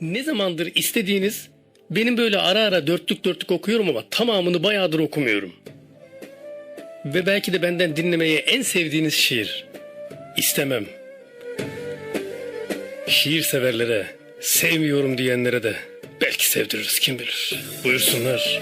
ne zamandır istediğiniz benim böyle ara ara dörtlük dörtlük okuyorum ama tamamını bayağıdır okumuyorum. Ve belki de benden dinlemeye en sevdiğiniz şiir. İstemem. Şiir severlere, sevmiyorum diyenlere de belki sevdiririz kim bilir. Buyursunlar.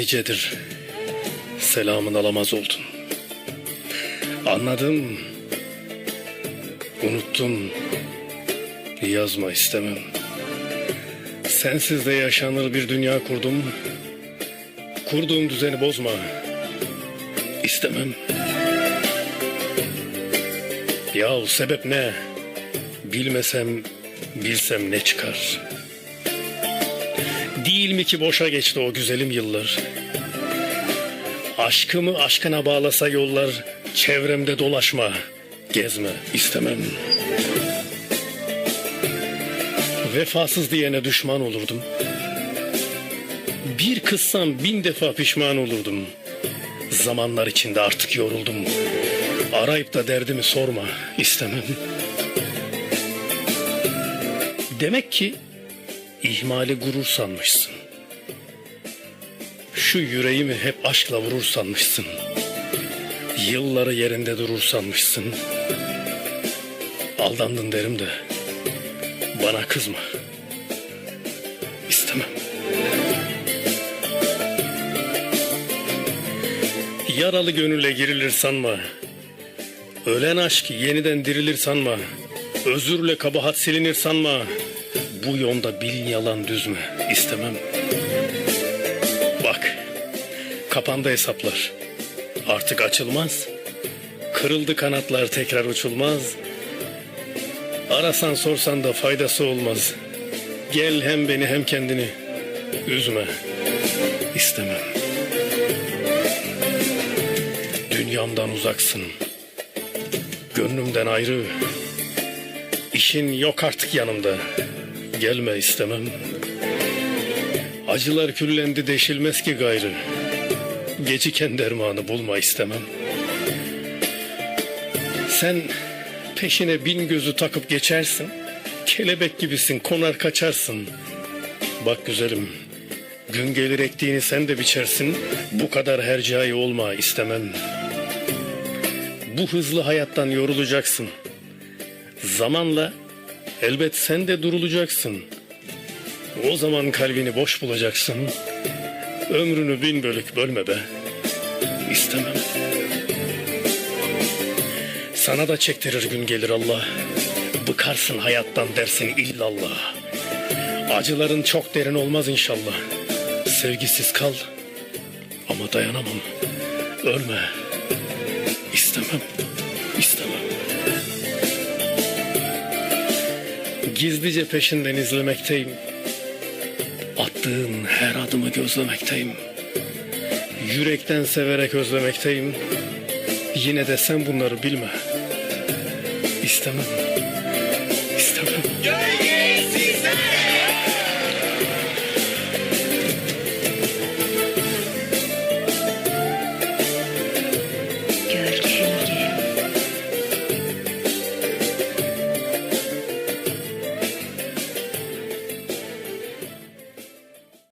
Nicedir selamın alamaz oldun. Anladım. Unuttum. Yazma istemem. Sensiz de yaşanır bir dünya kurdum. Kurduğum düzeni bozma. İstemem. Yahu sebep ne? Bilmesem, bilsem ne çıkar? Değil mi ki boşa geçti o güzelim yıllar? Aşkımı aşkına bağlasa yollar, çevremde dolaşma, gezme istemem. Vefasız diyene düşman olurdum. Bir kızsam bin defa pişman olurdum. Zamanlar içinde artık yoruldum. Arayıp da derdimi sorma, istemem. Demek ki ihmali gurur sanmışsın. Şu yüreğimi hep aşkla vurur sanmışsın. Yılları yerinde durur sanmışsın. Aldandın derim de bana kızma. İstemem. Yaralı gönüle girilir sanma. Ölen aşk yeniden dirilir sanma. Özürle kabahat silinir sanma. Bu yolda bil yalan düz mü? İstemem. Bak, kapandı hesaplar. Artık açılmaz. Kırıldı kanatlar tekrar uçulmaz. Arasan sorsan da faydası olmaz. Gel hem beni hem kendini üzme. İstemem. Dünyamdan uzaksın. Gönlümden ayrı. İşin yok artık yanımda. Gelme istemem. Acılar küllendi deşilmez ki gayrı. Geciken dermanı bulma istemem. Sen peşine bin gözü takıp geçersin. Kelebek gibisin konar kaçarsın. Bak güzelim gün gelir ektiğini sen de biçersin. Bu kadar hercai olma istemem. Bu hızlı hayattan yorulacaksın. Zamanla elbet sen de durulacaksın. O zaman kalbini boş bulacaksın. Ömrünü bin bölük bölme be. İstemem. Sana da çektirir gün gelir Allah. Bıkarsın hayattan dersin illallah. Acıların çok derin olmaz inşallah. Sevgisiz kal. Ama dayanamam. Ölme. İstemem. İstemem. gizlice peşinden izlemekteyim. Attığın her adımı gözlemekteyim. Yürekten severek özlemekteyim. Yine de sen bunları bilme. İstemem. İstemem. Gel!